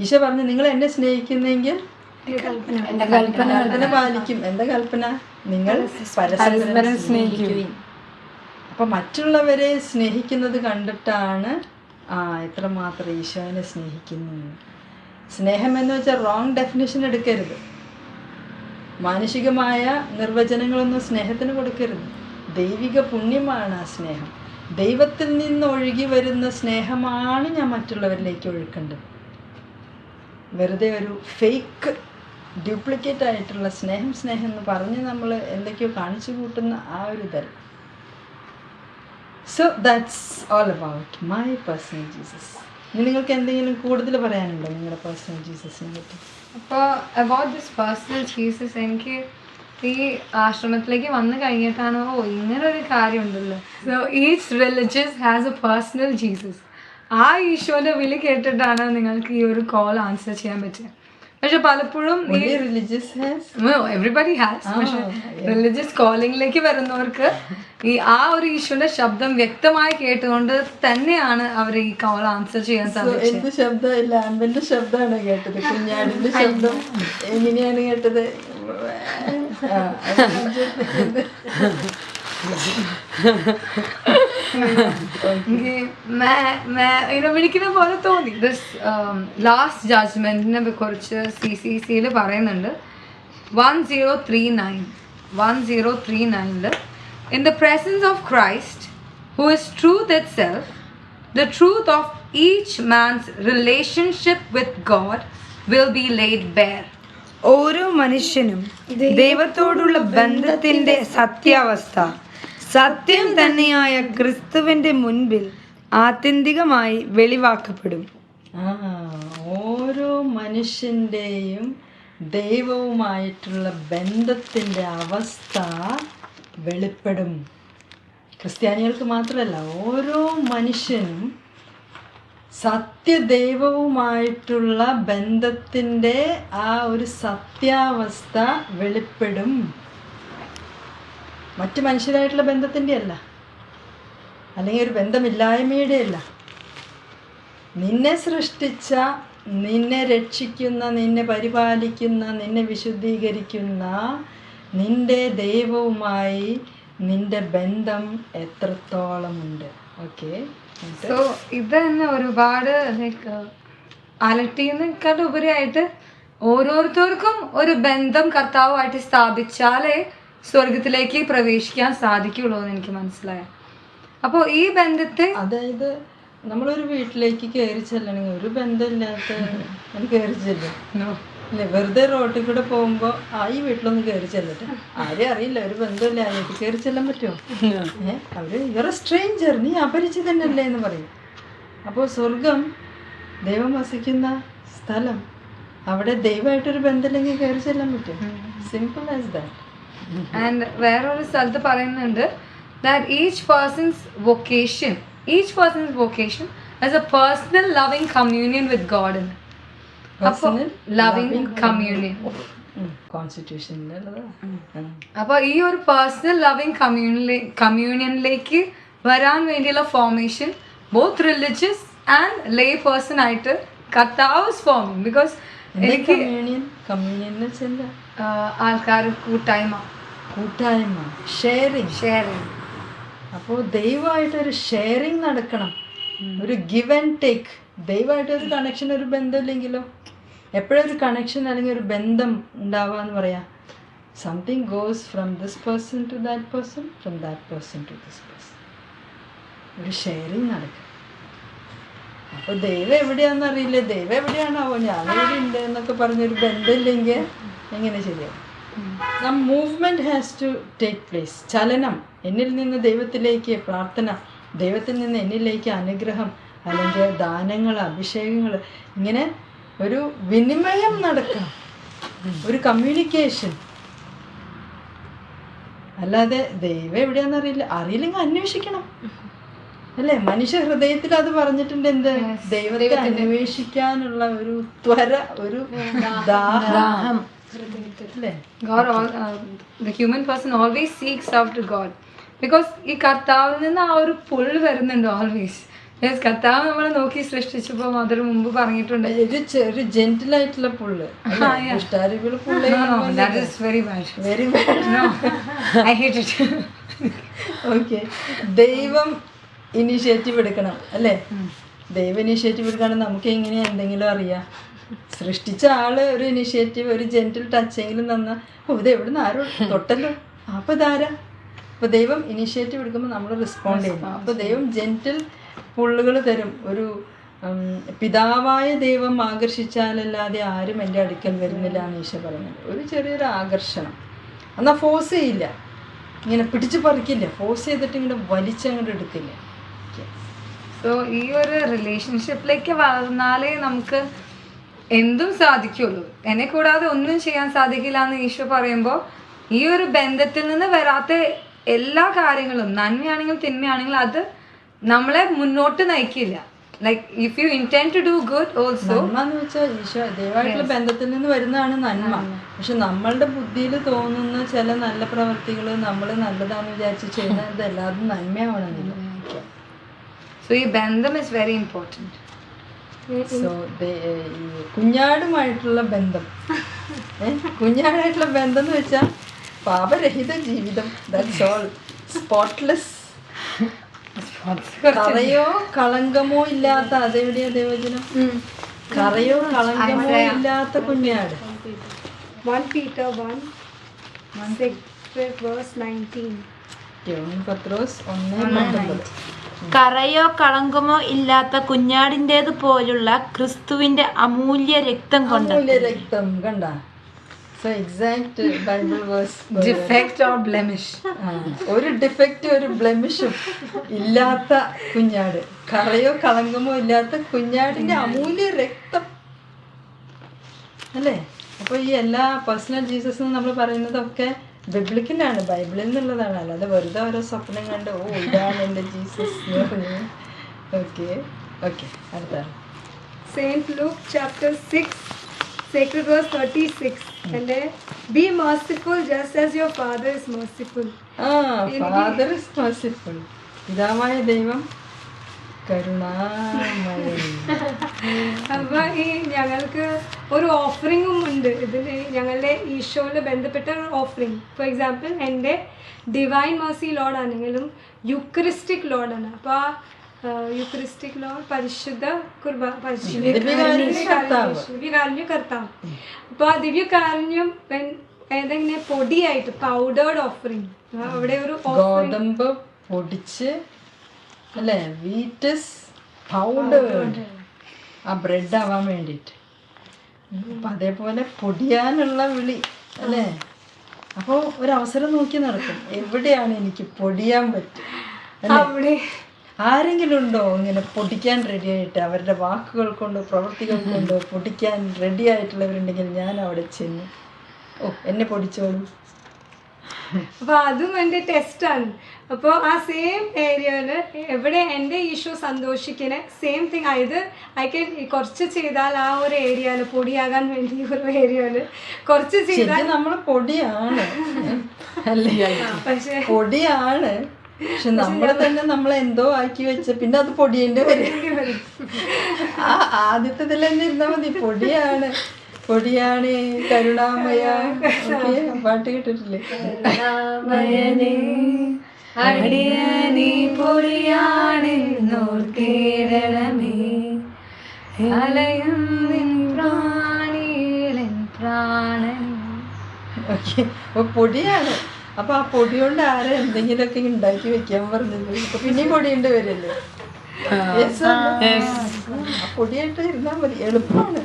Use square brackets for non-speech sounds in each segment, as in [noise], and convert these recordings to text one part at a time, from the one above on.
ഈശോ പറഞ്ഞു നിങ്ങൾ എന്നെ സ്നേഹിക്കുന്നെങ്കിൽ? എന്റെ കൽപ്പന. കൽപ്പന. പാലിക്കും. എന്താ കൽപ്പന? നിങ്ങൾ പരസ്പരം സ്നേഹിക്കുകയും അപ്പൊ മറ്റുള്ളവരെ സ്നേഹിക്കുന്നത് കണ്ടിട്ടാണ് ആ എത്രമാത്രം ഈശോനെ സ്നേഹിക്കുന്നു. സ്നേഹം എന്ന് വെച്ചാൽ റോങ് ഡെഫിനേഷൻ എടുക്കരുത്. മാനുഷികമായ നിർവചനങ്ങളൊന്നും സ്നേഹത്തിന് കൊടുക്കരുത്. ദൈവിക പുണ്യമാണ് ആ സ്നേഹം. ദൈവത്തിൽ നിന്ന് ഒഴുകി വരുന്ന സ്നേഹമാണ് ഞാൻ മറ്റുള്ളവരിലേക്ക് ഒഴുക്കേണ്ടത്. വെറുതെ ഒരു ഫേക്ക് ഡ്യൂപ്ലിക്കേറ്റ് ആയിട്ടുള്ള സ്നേഹം സ്നേഹം എന്ന് പറഞ്ഞ് നമ്മൾ എന്തൊക്കെയോ കാണിച്ചു കൂട്ടുന്ന ആ ഒരു ഇതല്ല. So that's all about my personal Jesus ഇനി നിങ്ങൾക്ക് എന്തെങ്കിലും കൂടുതൽ പറയാനുണ്ടോ നിങ്ങളുടെ പേഴ്സണൽ ജീസസിനെ പറ്റി? അപ്പോൾ അബൌട്ട് ദിസ് പേഴ്സണൽ ജീസസ് എനിക്ക് ഈ ആശ്രമത്തിലേക്ക് വന്നു കഴിഞ്ഞിട്ടാണ്? ഓ ഇങ്ങനെ ഒരു കാര്യമുണ്ടല്ലോ. So each religious has a personal Jesus ആ ഈശോന്റെ വിളി കേട്ടിട്ടാണ് നിങ്ങൾക്ക് ഈ ഒരു കോൾ ആൻസർ ചെയ്യാൻ പറ്റുക പക്ഷെ പലപ്പോഴും ഈ റിലീജിയസ് എവറിബഡി ഹാസ് പക്ഷെ റിലീജിയസ് കോളിംഗിലേക്ക് വരുന്നവർക്ക് ഈ ആ ഒരു ഈശോന്റെ ശബ്ദം വ്യക്തമായി കേട്ടുകൊണ്ട് തന്നെയാണ് അവർ ഈ കോൾ ആൻസർ ചെയ്യാൻ സാധിച്ചത്. എന്ത് ശബ്ദം? ലാമ്പിന്റെ ശബ്ദമാണ് കേട്ടത്. കുഞ്ഞാടിന്റെ ശബ്ദം എങ്ങനെയാണ് കേട്ടത്? ആ, എനിക്ക് വിളിക്കുന്ന പോലെ തോന്നി. ദിസ് ലാസ്റ്റ് ജഡ്ജ്മെന്റിനെ കുറിച്ച് സി സി സിയിൽ പറയുന്നുണ്ട്. One zero three nine one zero three നയനിൽ in the presence of Christ who is truth itself the truth of each man's relationship with God will be laid bare ഓരോ മനുഷ്യനും ദൈവത്തോടുള്ള ബന്ധത്തിന്റെ സത്യാവസ്ഥ സത്യം തന്നെയായ ക്രിസ്തുവിന്റെ മുൻപിൽ ആത്യന്തികമായി വെളിവാക്കപ്പെടും. ഓരോ മനുഷ്യന്റെയും ദൈവവുമായിട്ടുള്ള ബന്ധത്തിന്റെ അവസ്ഥ വെളിപ്പെടും. ക്രിസ്ത്യാനികൾക്ക് മാത്രമല്ല ഓരോ മനുഷ്യനും സത്യദൈവവുമായിട്ടുള്ള ബന്ധത്തിന്റെ ആ ഒരു സത്യാവസ്ഥ വെളിപ്പെടും. മറ്റ് മനുഷ്യരായിട്ടുള്ള ബന്ധത്തിന്റെ അല്ല അല്ലെങ്കിൽ ഒരു ബന്ധമില്ലായ്മയുടെ അല്ല നിന്നെ സൃഷ്ടിച്ച നിന്നെ രക്ഷിക്കുന്ന നിന്നെ പരിപാലിക്കുന്ന നിന്നെ വിശുദ്ധീകരിക്കുന്ന നിന്റെ ദൈവവുമായി നിന്റെ ബന്ധം എത്രത്തോളമുണ്ട്? ഓക്കെ. സോ ഇത് തന്നെ ഒരുപാട് ലൈക്ക് അലട്ടിയെന്നേക്കാൾ ഉപരിയായിട്ട് ഓരോരുത്തർക്കും ഒരു ബന്ധം കർത്താവുമായിട്ട് സ്ഥാപിച്ചാലേ സ്വർഗത്തിലേക്ക് പ്രവേശിക്കാൻ സാധിക്കുള്ളൂ എന്ന് എനിക്ക് മനസ്സിലായ. അപ്പോൾ ഈ ബന്ധത്തെ അതായത് നമ്മളൊരു വീട്ടിലേക്ക് കയറി ചെല്ലണമെങ്കിൽ ഒരു ബന്ധമില്ലാത്ത കയറി ചെല്ലും. വെറുതെ റോട്ടിൽ കൂടെ പോകുമ്പോൾ ആ ഈ വീട്ടിലൊന്ന് കയറി ചെല്ലട്ടെ. ആരെയും അറിയില്ല. ഒരു ബന്ധമില്ല. വീട്ടിൽ കയറി ചെല്ലാൻ പറ്റുമോ? ഏഹ് അവർ ഇവരെ സ്ട്രേഞ്ചർ നീ അപരിചിതനല്ലേ എന്ന് പറയും. അപ്പോൾ സ്വർഗം ദൈവം വസിക്കുന്ന സ്ഥലം അവിടെ ദൈവമായിട്ടൊരു ബന്ധമില്ലെങ്കിൽ കയറി ചെല്ലാൻ പറ്റും സിമ്പിൾ ആസ് ദാറ്റ് ആൻഡ് വേറൊരു സ്ഥലത്ത് പറയുന്നുണ്ട് that each person's vocation each person's vocation as a personal loving communion with God loving communion അപ്പൊ ഈ ഒരു പേഴ്സണൽ ലവിങ് കമ്മ്യൂണിലെ കമ്മ്യൂണിയനിലേക്ക് വരാൻ വേണ്ടിയുള്ള formation both religious and lay person ആയിട്ട് കർത്താവ് ഫോമിങ് ബിക്കോസ് എനിക്ക് കമ്മ്യൂണിയൻ ആൾക്കാർ കൂട്ടായ്മ. കൂട്ടായ്മ ഷെയറിങ് ഷെയറിങ് അപ്പോൾ ദൈവമായിട്ടൊരു ഷെയറിങ് നടക്കണം. ഒരു ഗിവ് ആൻഡ് ടേക്ക് ദൈവമായിട്ട് ഒരു കണക്ഷൻ ഒരു ബന്ധമില്ലെങ്കിലോ? എപ്പോഴൊരു കണക്ഷൻ അല്ലെങ്കിൽ ഒരു ബന്ധം ഉണ്ടാവുക എന്ന് പറയാം. Something goes from this person to that person from that person to this person ഒരു ഷെയറിങ് നടക്കും അപ്പോൾ ദൈവം എവിടെയാണെന്ന് അറിയില്ല? ദൈവം എവിടെയാണാവോ? ഞാൻ ഇവിടെ ഉണ്ട് എന്നൊക്കെ പറഞ്ഞൊരു ബന്ധമില്ലെങ്കിൽ എങ്ങനെ ശരിയാവും? ആ movement has to take place ചലനം എന്നിൽ നിന്ന് ദൈവത്തിലേക്ക് പ്രാർത്ഥന ദൈവത്തിൽ നിന്ന് എന്നിലേക്ക് അനുഗ്രഹം അല്ലെങ്കിൽ ദാനങ്ങൾ അഭിഷേകങ്ങൾ. ഇങ്ങനെ ഒരു വിനിമയം നടക്കാം. ഒരു കമ്മ്യൂണിക്കേഷൻ അല്ലാതെ ദൈവം എവിടെയാണെന്ന് അറിയില്ല. അറിയില്ലെങ്കിൽ അന്വേഷിക്കണം. അല്ലേ? മനുഷ്യ ഹൃദയത്തിൽ അത് പറഞ്ഞിട്ടുണ്ട് എന്ത്? ദൈവത്തെ അന്വേഷിക്കാനുള്ള ഒരു ത്വര ഒരു ദാഹം. God, uh, the human person always seeks after God. Because ഈ കർത്താവിൽ നിന്ന് ആ ഒരു പുൾ വരുന്നുണ്ട് ഓൾവേസ് യെസ് കർത്താവ് നമ്മളെ നോക്കി സൃഷ്ടിച്ചപ്പോൾ അതൊരു മുമ്പ് പറഞ്ഞിട്ടുണ്ട്. ഒരു ജെന്റിൽ ആയിട്ടുള്ള പുള്ള്. Very bad very I hate it okay ദൈവം ഇനിഷ്യേറ്റീവ് എടുക്കണം അല്ലേ? ദൈവം ഇനിഷ്യേറ്റീവ് എടുക്കാണെങ്കിൽ നമുക്ക് എങ്ങനെയാ എന്തെങ്കിലും അറിയാം? സൃഷ്ടിച്ച ആൾ ഒരു ഇനിഷ്യേറ്റീവ് ഒരു ജെന്റിൽ ടച്ചെങ്കിലും തന്ന. ഓ ഇത് എവിടുന്ന് ആരോ [laughs] തൊട്ടല്ലോ. അപ്പൊ ഇതാരാ? അപ്പൊ ദൈവം ഇനിഷ്യേറ്റീവ് എടുക്കുമ്പോൾ നമ്മൾ റെസ്പോണ്ട് ചെയ്യണം അപ്പൊ ദൈവം ജെന്റിൽ പുള്ളുകൾ തരും. ഒരു പിതാവായ ദൈവം ആകർഷിച്ചാലല്ലാതെ ആരും എന്റെ അടുക്കൽ വരുന്നില്ല എന്ന് ഈശോ പറയുന്നത് ഒരു ചെറിയൊരു ആകർഷണം. എന്നാൽ ഫോഴ്സ് ചെയ്യില്ല. ഇങ്ങനെ പിടിച്ചു പറിക്കില്ല. ഫോഴ്സ് ചെയ്തിട്ട് ഇങ്ങനെ വലിച്ചങ്ങോട്ട് എടുക്കില്ല. സോ ഈ ഒരു റിലേഷൻഷിപ്പിലേക്ക് വളർന്നാലേ നമുക്ക് എന്തും സാധിക്കുള്ളൂ. എന്നെ കൂടാതെ ഒന്നും ചെയ്യാൻ സാധിക്കില്ല എന്ന് ഈശോ പറയുമ്പോൾ ഈ ഒരു ബന്ധത്തിൽ നിന്ന് വരാത്ത എല്ലാ കാര്യങ്ങളും നന്മയാണെങ്കിലും തിന്മയാണെങ്കിലും അത് നമ്മളെ മുന്നോട്ട് നയിക്കില്ല. Like if you intend to do good also എന്ന് വെച്ചാൽ ഈശോ ദൈവമായിട്ടുള്ള ബന്ധത്തിൽ നിന്ന് വരുന്നതാണ് നന്മ. പക്ഷെ നമ്മളുടെ ബുദ്ധിയിൽ തോന്നുന്ന ചില നല്ല പ്രവൃത്തികൾ നമ്മൾ നല്ലതാണെന്ന് വിചാരിച്ച് ചെയ്യുന്നത് എല്ലാതും നന്മയാവണമെന്നില്ല. സോ ഈ ബന്ധം ഇസ് വെരി ഇമ്പോർട്ടന്റ് സോ കുഞ്ഞാടുമായിട്ടുള്ള ബന്ധം? കുഞ്ഞാടായിട്ടുള്ള ബന്ധം എന്ന് വെച്ചാൽ പാപരഹിത ജീവിതം. ദാറ്റ്സ് ഓൾ സ്പോട്ട്ലെസ് കറയോ കളങ്കമോ ഇല്ലാത്ത അതെവിടെയാ ദൈവജനം കറയോ കളങ്കമോ ഇല്ലാത്ത കുഞ്ഞാട്. 1 Peter 1, 6 verse 19. യോൻ പത്രോസ് ഒന്ന് പത്തൊമ്പത്. കറയോ കളങ്കമോ ഇല്ലാത്ത കുഞ്ഞാടിന്റെത് പോലുള്ള ക്രിസ്തുവിന്റെ അമൂല്യ രക്തം കൊണ്ട് അമൂല്യ രക്തം കണ്ട? So exact Bible verse defect or blemish ഒരു ഡിഫക്റ്റ് ഒരു ബ്ലെമിഷും ഇല്ലാത്ത കുഞ്ഞാട്. കറയോ കളങ്കമോ ഇല്ലാത്ത കുഞ്ഞാടിന്റെ അമൂല്യ രക്തം. അല്ലേ? അപ്പോൾ ഈ എല്ലാ പേഴ്സണൽ ജീസസ് നമ്മൾ പറയുന്നതൊക്കെ ബിബ്ലിക്കലാണ് ബൈബിളിൽ നിന്നുള്ളതാണ് അല്ലാതെ വെറുതെ ഓരോ സ്വപ്നം കണ്ട് ഓ ഇതാണ് എന്റെ ജീസസ്. [laughs] ഓക്കെ ഓക്കെ അടുത്താണ് saint Luke chapter six secret verse thirty six. അല്ലെ be merciful just as your father is merciful ആ ഫാദർ ഇസ് മാസിഫുൾ പിതാവായ ദൈവം അപ്പൊ ഈ ഞങ്ങൾക്ക് ഒരു ഓഫറിങ്ങും ഉണ്ട്. ഇതിന് ഞങ്ങളുടെ ഈശോയിൽ ബന്ധപ്പെട്ട ഒരു ഓഫറിങ് ഫോർ എക്സാമ്പിൾ എന്റെ ഡിവൈൻ മേഴ്സി ലോഡ് ആണെങ്കിലും യുക്രിസ്റ്റിക് ലോഡാണ് അപ്പോൾ ആ യുക്രിസ്റ്റിക് ലോഡ് പരിശുദ്ധ കുർബാന ദിവ്യകാരുണ്യ കർത്താവ്. അപ്പോൾ ആ ദിവ്യകാരുണ്യം കാരണം ഏതെങ്ങനെ പൊടിയായിട്ട് പൗഡേർഡ് ഓഫറിങ് അവിടെ ഒരു ഗോതമ്പ് പൊടിച്ച് അല്ലേ? വീറ്റസ് പൗഡർ ആ ബ്രെഡ് ആവാൻ വേണ്ടിയിട്ട് അപ്പം അതേപോലെ പൊടിയാനുള്ള വിളി അല്ലേ? അപ്പോൾ ഒരവസരം നോക്കി നടക്കും. എവിടെയാണ് എനിക്ക് പൊടിയാൻ പറ്റും ആരെങ്കിലും ഉണ്ടോ ഇങ്ങനെ പൊടിക്കാൻ റെഡി ആയിട്ട്? അവരുടെ വാക്കുകൾ കൊണ്ട് പ്രവൃത്തികൾ [laughs] കൊണ്ട് പൊടിക്കാൻ റെഡി ആയിട്ടുള്ളവരുണ്ടെങ്കിൽ ഞാൻ അവിടെ ചെന്നു. ഓ എന്നെ പൊടിച്ചോളൂ. അപ്പൊ അതും എന്റെ ടെസ്റ്റാണ് അപ്പോൾ ആ സെയിം ഏരിയയിൽ എവിടെ എന്റെ ഈശോ സന്തോഷിക്കുന്ന സെയിം തിങ് ആയത് ഐ കൻ കുറച്ച് ചെയ്താൽ ആ ഒരു ഏരിയയിൽ പൊടിയാകാൻ വേണ്ടി ഒരു ഏരിയയിൽ കുറച്ച് ചെയ്താൽ നമ്മൾ പൊടിയാണ്. പക്ഷേ പൊടിയാണ്. പക്ഷെ നമ്മൾ തന്നെ നമ്മൾ എന്തോ ആക്കി വെച്ച പിന്നെ അത് പൊടിയേണ്ടി വരും. ആ ആദ്യത്തെ തന്നെ ഇരുന്നാ മതി. പൊടിയാണ്. പൊടിയാണ്. കരുണാമയ. പാട്ട് കേട്ടിട്ടില്ലേ? അടിയനീ പൊടിയാണെന്നോർത്തിടണമേ അലയും നിൻ പ്രാണിയിലെൻ പ്രാണൻ. പൊടിയാണ്. അപ്പൊ ആ പൊടി കൊണ്ട് എന്തെങ്കിലും എന്തെങ്കിലുമൊക്കെ ഉണ്ടാക്കി വെക്കാൻ പറഞ്ഞത്? ഇപ്പൊ പിന്നെയും പൊടിയുണ്ട് വരല്ലേ? പൊടിയായിട്ട് ഇരുന്നാൽ മതി. എളുപ്പമാണ്.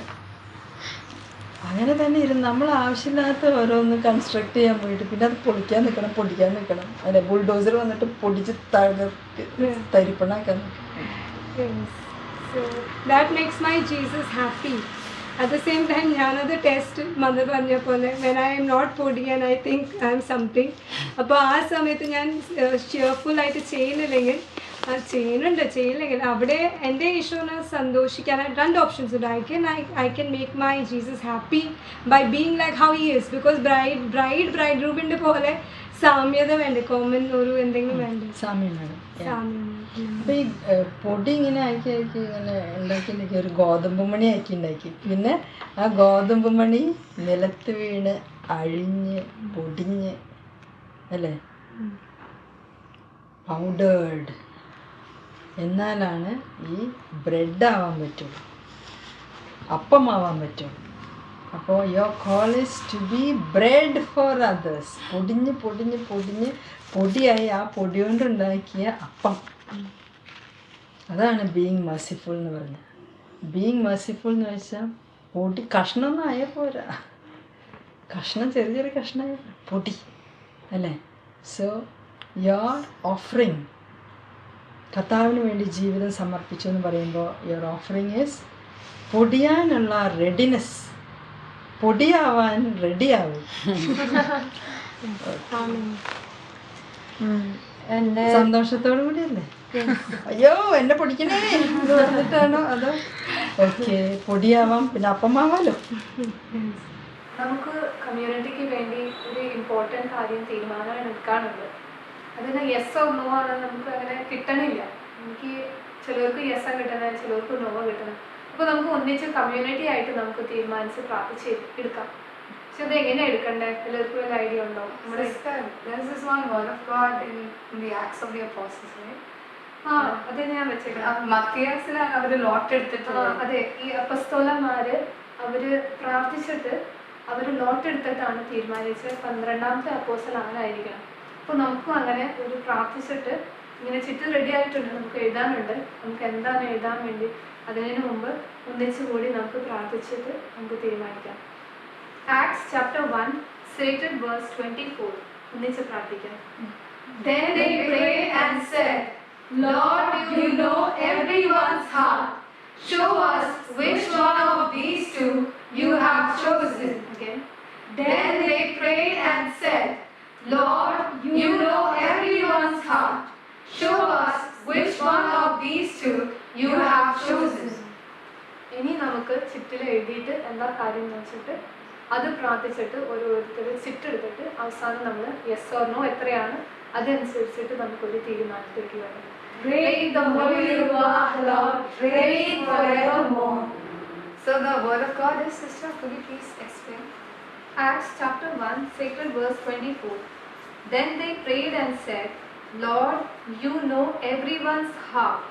അങ്ങനെ തന്നെ ഇരുന്ന് നമ്മൾ ആവശ്യമില്ലാത്ത ഓരോന്ന് കൺസ്ട്രക്ട് ചെയ്യാൻ പോയിട്ട് പിന്നെ അത് പൊളിക്കാൻ നിൽക്കണം പൊടിക്കാൻ നിൽക്കണം അല്ലെ ബുൾഡോസർ വന്നിട്ട് പൊടിച്ച് തകർക്ക് തരിപ്പണാക്കാൻ so that makes my Jesus happy at the same time ഞാനത് ടെസ്റ്റ് മദർ പറഞ്ഞ പോലെ വെൻ ഐ എം നോട്ട് പൊടി and I think I'm something അപ്പോൾ ആ സമയത്ത് ഞാൻ ഷിയർഫുൾ ആയിട്ട് ചെയ്യുന്നില്ലെങ്കിൽ ചെയ്യുന്നുണ്ട് ചെയ്യില്ലെങ്കിൽ അവിടെ എന്റെ ഈശോനെ സന്തോഷിക്കാനായിട്ട് രണ്ട് ഓപ്ഷൻസ് ഉണ്ട്. I can I I can make my Jesus happy by being like how years is because bride bride bride ഗ്രൂപ്പിന്റെ പോലെ സാമ്യത വേണ്ടേ? കോമൺ ഒരു എന്തെങ്കിലും വേണ്ടേ? സാമ്യം വേണം. സാമ്യം അപ്പൊ ഈ ഏഹ്, പൊടി ഇങ്ങനെ ആക്കി ആക്കി ഇങ്ങനെ ഉണ്ടാക്കി ഉണ്ടാക്കി ഒരു ഗോതമ്പ് മണി ആക്കി ഉണ്ടാക്കി. പിന്നെ ആ ഗോതമ്പ് മണി നിലത്ത് വീണ് അഴിഞ്ഞ് പൊടിഞ്ഞ് അല്ലേ? പൗഡേർഡ് എന്നാലാണ് ഈ ബ്രെഡ് ആവാൻ പറ്റുള്ളൂ. അപ്പമാവാൻ പറ്റുള്ളൂ. അപ്പോൾ your call to be bread for others പൊടിഞ്ഞ് പൊടിഞ്ഞ് പൊടിഞ്ഞ് പൊടിയായി ആ പൊടി കൊണ്ടുണ്ടാക്കിയ അപ്പം. അതാണ് ബീങ് മസിഫുൾ എന്ന് പറഞ്ഞത്. ബീങ് മസിഫുൾ എന്ന് വെച്ചാൽ പൊടി കഷ്ണമൊന്നും ആയ പോരാ. കഷ്ണം ചെറിയ ചെറിയ കഷ്ണമായ പൊടി. അല്ലേ? സോ യുവർ ഓഫറിങ് കർത്താവിന് വേണ്ടി ജീവിതം സമർപ്പിച്ചു എന്ന് പറയുമ്പോൾ യുവർ ഓഫറിങ് ഈസ് പൊടിയാനുള്ള റെഡിനെസ് പൊടിയാവാൻ റെഡിയാവും [laughs] സന്തോഷത്തോടു കൂടിയല്ലേ? അയ്യോ എന്നെ പൊടിക്കണേ. എന്ന് പറഞ്ഞിട്ടാണോ അതോ? ഓക്കെ പൊടിയാവാം പിന്നെ അപ്പമാവാലോ? നമുക്ക് കമ്മ്യൂണിറ്റിക്ക് വേണ്ടി ഒരു ഇമ്പോർട്ടന്റ് കാര്യം തീരുമാനം എടുക്കാനുണ്ട്. അതിന് യെസ് ഓ നോ ആണ് നമുക്ക് അങ്ങനെ കിട്ടണില്ല. എനിക്ക് ചിലർക്ക് യെസ് കിട്ടുന്നത് ചിലർക്ക് നോ കിട്ടണം. അപ്പോൾ നമുക്ക് ഒന്നിച്ച് കമ്മ്യൂണിറ്റി ആയിട്ട് നമുക്ക് തീരുമാനിച്ച് പ്രാർത്ഥിച്ച് എടുക്കാം. പക്ഷെ അത് എങ്ങനെ എടുക്കണ്ടേ? ചിലർക്ക് വല്ല ഐഡിയ ഉണ്ടോ? നമ്മുടെ? ആ അത് ഞാൻ വെച്ചേക്കാം. മത്തിയാസിലാണ് അവർ ലോട്ട് ആ, എടുത്തിട്ടുള്ളത് അതെ. ഈ അപ്പസ്തോലന്മാര് അവർ പ്രാർത്ഥിച്ചിട്ട് അവർ ലോട്ട് എടുത്തിട്ടാണ് തീരുമാനിച്ചത്. പന്ത്രണ്ടാമത്തെ അപ്പോസൽ ആരായിരിക്കണം അപ്പോൾ നമുക്കും അങ്ങനെ ഒരു പ്രാർത്ഥിച്ചിട്ട് ഇങ്ങനെ ചിട്ട് റെഡി ആയിട്ടുണ്ട് നമുക്ക് എഴുതാനുണ്ട് നമുക്ക് എന്താണ് എഴുതാൻ വേണ്ടി അതിനു മുമ്പ് ഒന്നിച്ചു കൂടി നമുക്ക് പ്രാർത്ഥിച്ചിട്ട് നമുക്ക് തീരുമാനിക്കാം Acts chapter one verse twenty four ഒന്നിച്ച് പ്രാർത്ഥിക്കാം Then they prayed and said, Lord, you know everyone's heart. Show us which one of these two you have chosen. Again. Then they prayed and said, Lord, you know everyone's heart. Show us which one of these two you have chosen. ഇനി നമുക്ക് ചിറ്റിൽ എഴുതിയിട്ട് എന്താ കാര്യം എന്ന് വെച്ചിട്ട് അത് പ്രാർത്ഥിച്ചിട്ട് ഓരോരുത്തർ ചിട്ടെടുത്തിട്ട് അവസാനം നമ്മൾ യെസ് ഓർ നോ എത്രയാണ് അതനുസരിച്ചിട്ട് നമുക്കൊരു തീരുമാനത്തിലേക്ക് വരണം Great the Holy Lord, reign forevermore. So the word of God is, sister, could you please explain? Acts chapter 1, sacred verse 24. Then they prayed and said, Lord, you know everyone's heart.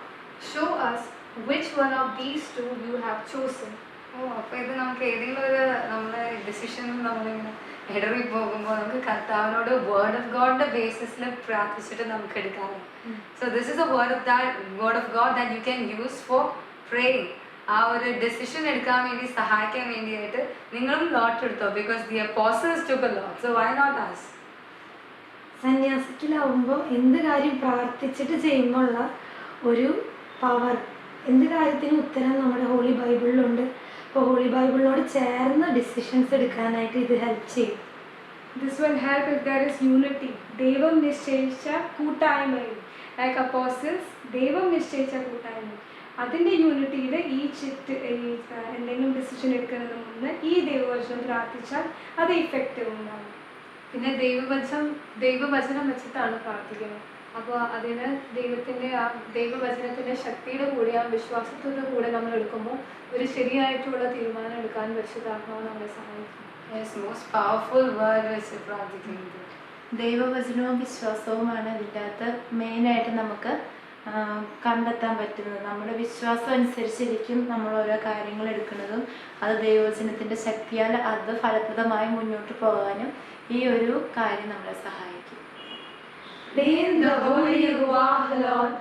Show us which one of these two you have chosen. ഓ അപ്പൊ ഇത് നമുക്ക് ഏതെങ്കിലും ഒരു നമ്മുടെ decision നമ്മളിങ്ങനെ ഇടറി പോകുമ്പോൾ നമുക്ക് കർത്താവിനോട് വേർഡ് ഓഫ് ഗോഡിന്റെ ബേസിസിൽ പ്രാർത്ഥിച്ചിട്ട് നമുക്ക് എടുക്കാം so this is a word of that word of God that you can use for praying ആ ഒരു ഡെസിഷൻ എടുക്കാൻ വേണ്ടി സഹായിക്കാൻ വേണ്ടിയായിട്ട് നിങ്ങളും ലോട്ട് എടുത്തോ? Because the apostles to lot so why not us സന്യാസിക്കലാവുമ്പോൾ എന്ത് കാര്യം പ്രാർത്ഥിച്ചിട്ട് ചെയ്യുമ്പോഴുള്ള ഒരു പവർ എന്ത് കാര്യത്തിനും ഉത്തരം നമ്മുടെ ഹോളി ബൈബിളിലുണ്ട് അപ്പോൾ ഹോളി ബൈബിളിനോട് ചേർന്ന് ഡിസിഷൻസ് എടുക്കാനായിട്ട് ഇത് ഹെൽപ്പ് ചെയ്യും. This will help if there is unity ദൈവം നിശ്ചയിച്ച കൂട്ടായ്മയിൽ ലൈക്ക് അപ്പോസിൽസ് ദൈവം നിശ്ചയിച്ച കൂട്ടായ്മ അതിന്റെ യൂണിറ്റിയിൽ ഈ ചിറ്റ് ഈ എന്തെങ്കിലും ഡിസിഷൻ എടുക്കുന്നതിന് മുന്നേ ഈ ദൈവവചനം പ്രാർത്ഥിച്ചാൽ അത് ഇഫക്റ്റീവ് ഉണ്ടാകും പിന്നെ ദൈവവചനം ദൈവവചനം വെച്ചിട്ടാണ് പ്രാർത്ഥിക്കുന്നത്. അപ്പോൾ അതിന് ദൈവത്തിന്റെ ആ ദൈവവചനത്തിന്റെ ശക്തിയുടെ കൂടെ ആ വിശ്വാസത്തോടെ കൂടെ നമ്മൾ എടുക്കുമ്പോൾ ഒരു ശരിയായിട്ടുള്ള തീരുമാനം എടുക്കാൻ പരിശുദ്ധാത്മാവ് നമ്മളെ സഹായിക്കും. യെസ് മോസ്റ്റ് പവർഫുൾ വേർഡ് വെച്ച് പ്രാർത്ഥിക്കുന്നത്. ദൈവവചനവും വിശ്വാസവുമാണ് ഇതിന്റെ അകത്ത് മെയിനായിട്ട് നമുക്ക് കണ്ടെത്താൻ പറ്റുന്നത്. നമ്മുടെ വിശ്വാസം അനുസരിച്ചിരിക്കും നമ്മൾ ഓരോ കാര്യങ്ങൾ എടുക്കുന്നതും. അത് ദൈവവചനത്തിന്റെ ശക്തിയാൽ അത് ഫലപ്രദമായി മുന്നോട്ട് പോകാനും ഈ ഒരു കാര്യം നമ്മളെ സഹായിക്കും. Rain the Holy Ruach, Lord,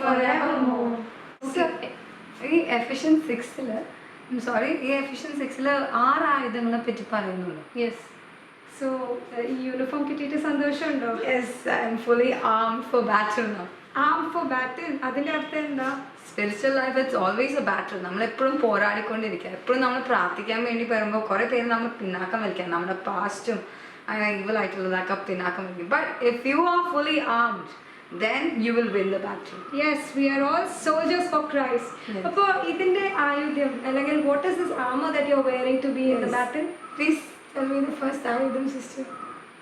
forevermore. ഈ എഫിഷ്യൻ സിക്സിൽ സോറി ഈ എഫിഷ്യൻ സിക്സിൽ ആറ് ആയുധങ്ങളെ പറ്റി പറയുന്നുള്ളൂ യെസ് സോ ഈ യൂണിഫോം കിട്ടിയിട്ട് സന്തോഷമുണ്ടോ? Yes I'm fully arm for battle no arm for battle അതിന്റെ അർത്ഥം എന്താ? Spiritual life it's always a battle നമ്മളെപ്പോഴും പോരാടിക്കൊണ്ടിരിക്കുക. എപ്പോഴും നമ്മൾ പ്രാർത്ഥിക്കാൻ വേണ്ടി വരുമ്പോൾ കുറേ പേര് നമ്മൾ പിന്നാക്കം വലിക്കാം നമ്മുടെ പാസ്റ്റും ഈവൽ ആയിട്ടുള്ളതൊക്കെ പിന്നാക്കം വലിക്കും. But if you are fully armed then you will win the battle yes we are all soldiers for Christ അപ്പോൾ ഇതിന്റെ ആയുധ്യം അല്ലെങ്കിൽ what is this armour that you are wearing to be in the battle please tell me the first ആയുധം sister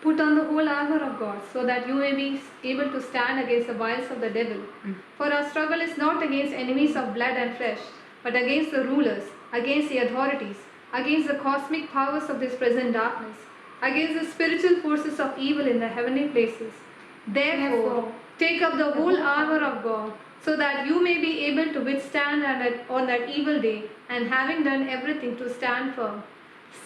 Put on the whole armor of God, so that you may be able to stand against the wiles of the devil. Hmm. For our struggle is not against enemies of blood and flesh, but against the rulers, against the authorities, against the cosmic powers of this present darkness, against the spiritual forces of evil in the heavenly places. Therefore, take up the whole armor of God, so that you may be able to withstand on that evil day, and having done everything to stand firm.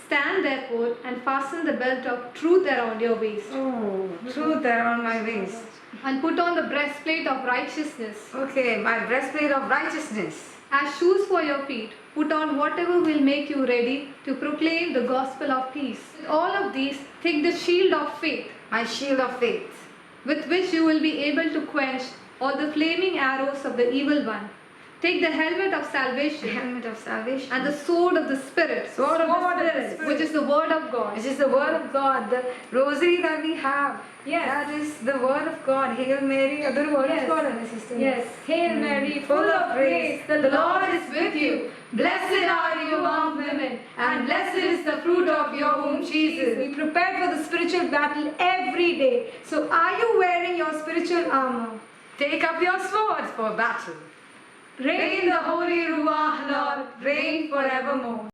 Stand therefore and fasten the belt of truth around your waist, Oh, truth around my waist. and put on the breastplate of righteousness. Okay, my breastplate of righteousness. As shoes for your feet, put on whatever will make you ready to proclaim the gospel of peace. With all of these, take the shield of faith, My shield of faith. with which you will be able to quench all the flaming arrows of the evil one. Take the helmet of salvation helmet of salvation. and the sword of the Spirit, Sword of the Spirit. which is the word of God. Which is the word of God, the rosary that we have. Yes. That is the word of God. Hail Mary. Other word Yes. of God, sister. Yes, Hail mm. Mary, full of grace, the Lord is with you. Blessed are you among women, and blessed is the fruit of your womb, Jesus. We prepare for the spiritual battle every day. So, are you wearing your spiritual armor? Take up your sword for battle. Reign the Holy Ruach, Lord, reign forevermore.